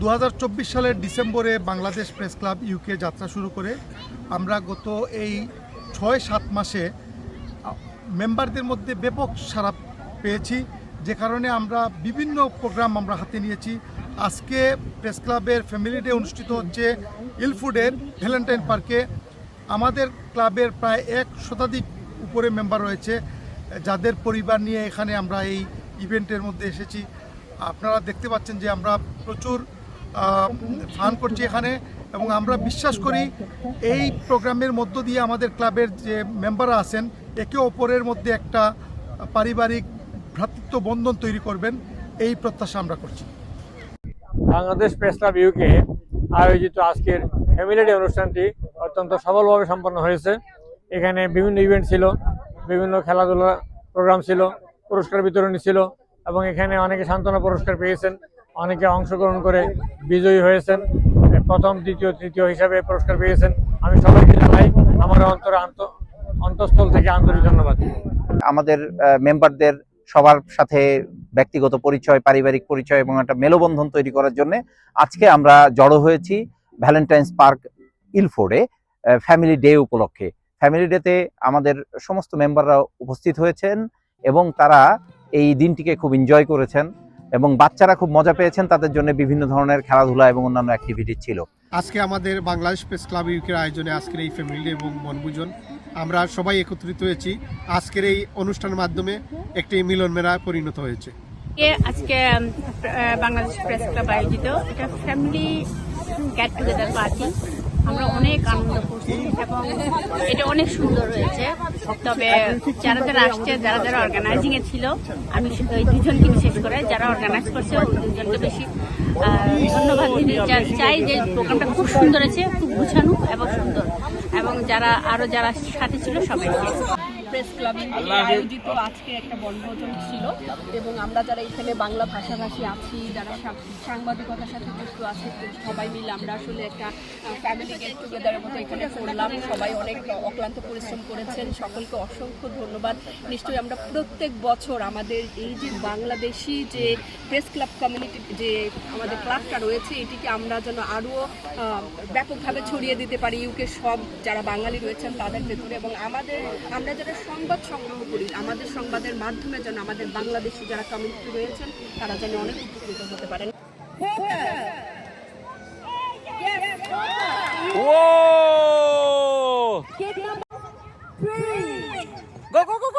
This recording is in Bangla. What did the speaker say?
দু হাজার চব্বিশ সালের ডিসেম্বরে বাংলাদেশ প্রেস ক্লাব ইউকে যাত্রা শুরু করে। আমরা গত এই ছয়, সাত মাসে মেম্বারদের মধ্যে ব্যাপক সারা পেয়েছি। যে কারণে আমরা বিভিন্ন প্রোগ্রাম আমরা হাতে নিয়েছি। আজকে প্রেস ক্লাবের ফ্যামিলি ডে অনুষ্ঠিত হচ্ছে ইলফুডের ভ্যালেন্টাইন পার্কে। আমাদের ক্লাবের প্রায় এক শতাধিক উপরে মেম্বার রয়েছে, যাদের পরিবার নিয়ে এখানে আমরা এই ইভেন্টের মধ্যে এসেছি। আপনারা দেখতে পাচ্ছেন যে আমরা প্রচুর ফান করছি এখানে এবং আমরা বিশ্বাস করি এই প্রোগ্রামের মধ্য দিয়ে আমাদের ক্লাবের যে মেম্বাররা আছেন, একে অপরের মধ্যে একটা পারিবারিক ভ্রাতৃত্ব বন্ধন তৈরি করবেন, এই প্রত্যাশা আমরা করছি। বাংলাদেশ প্রেস ক্লাব ইউকে আয়োজিত আজকের ফ্যামিলি ডে অনুষ্ঠানটি অত্যন্ত সফলভাবে সম্পন্ন হয়েছে। এখানে বিভিন্ন ইভেন্ট ছিল, বিভিন্ন খেলাধুলা প্রোগ্রাম ছিল, পুরস্কার বিতরণী ছিল এবং এখানে অনেকে সান্ত্বনা পুরস্কার পেয়েছেন। অনেকে অংশগ্রহণ করে বিজয়ী হয়েছেন। প্রথম, দ্বিতীয়, তৃতীয় হিসাবে পুরস্কার পেয়েছেন। আমি সবাইকে জানাই আমার অন্তর অন্তঃস্থল থেকে আন্তরিক ধন্যবাদ। আমাদের মেম্বারদের সবার সাথে ব্যক্তিগত পরিচয়, পারিবারিক পরিচয় এবং একটা মেলবন্ধন তৈরি করার জন্য আজকে আমরা জড়ো হয়েছি ভ্যালেন্টাইন্স পার্ক ইলফোর্ডে ফ্যামিলি ডে উপলক্ষে। ফ্যামিলি ডেতে আমাদের সমস্ত মেম্বাররা উপস্থিত হয়েছেন এবং তারা এই দিনটিকে খুব এনজয় করেছেন। এবং বাচ্চারা খুব মজা পেয়েছেন তাদের জন্য বিভিন্ন ধরনের খেলাধুলা এবং অন্যান্য অ্যাক্টিভিটি ছিল। আজকে আমাদের বাংলাদেশ প্রেস ক্লাব ইউকের আয়োজনে আজকের এই ফ্যামিলি এবং বনভোজন। আমরা সবাই একত্রিত হয়েছি আজকের এই অনুষ্ঠানের মাধ্যমে একটি মিলন মেলায় পরিণত হয়েছে। আজকে বাংলাদেশ প্রেস ক্লাব আয়োজিত। এটা ফ্যামিলি গেট টুগেদার পার্টি আমরা অনেক আনন্দ করছি। এবং এটা অনেক সুন্দর হয়েছে। তবে যারা যারা আসছে, যারা যারা অর্গানাইজিং এ ছিল, আমি ওই দুজনকে বিশেষ করে, যারা অর্গানাইজ করছে দুজনকে বেশি ধন্যবাদ দিতে চাই যে প্রোগ্রামটা খুব সুন্দর হয়েছে, খুব গুছানো এবং সুন্দর। এবং যারা, আরও যারা সাথে ছিল, সবাইকে। প্রেস ক্লাব আয়োজিত আজকে একটা বনভোজন ছিল এবং আমরা যারা এখানে বাংলা ভাষাভাষী আছি যারা সাংবাদিকতার সাথে যুক্ত আছে সবাই মিলে আমরা আসলে একটা ফ্যামিলি গেট টুগেদারের মতো এখানে করলাম। সবাই অনেক অক্লান্ত পরিশ্রম করেছেন। সকলকে অসংখ্য ধন্যবাদ। নিশ্চয়ই আমরা প্রত্যেক বছর আমাদের এই যে বাংলাদেশি যে প্রেস ক্লাব কমিউনিটি যে আমাদের ক্লাবটা রয়েছে এটিকে আমরা যেন আরও ব্যাপকভাবে ছড়িয়ে দিতে পারি। ইউকে সব যারা বাঙালি রয়েছেন তাদের ভেতরে এবং আমাদের আমরা যারা সংবাদ সংগ্রহ করি। আমাদের সংবাদের মাধ্যমে যেন আমাদের বাংলাদেশি যারা কমিউনিটি রয়েছেন তারা যেন অনেক উপকৃত হতে পারেন। Go, go, go!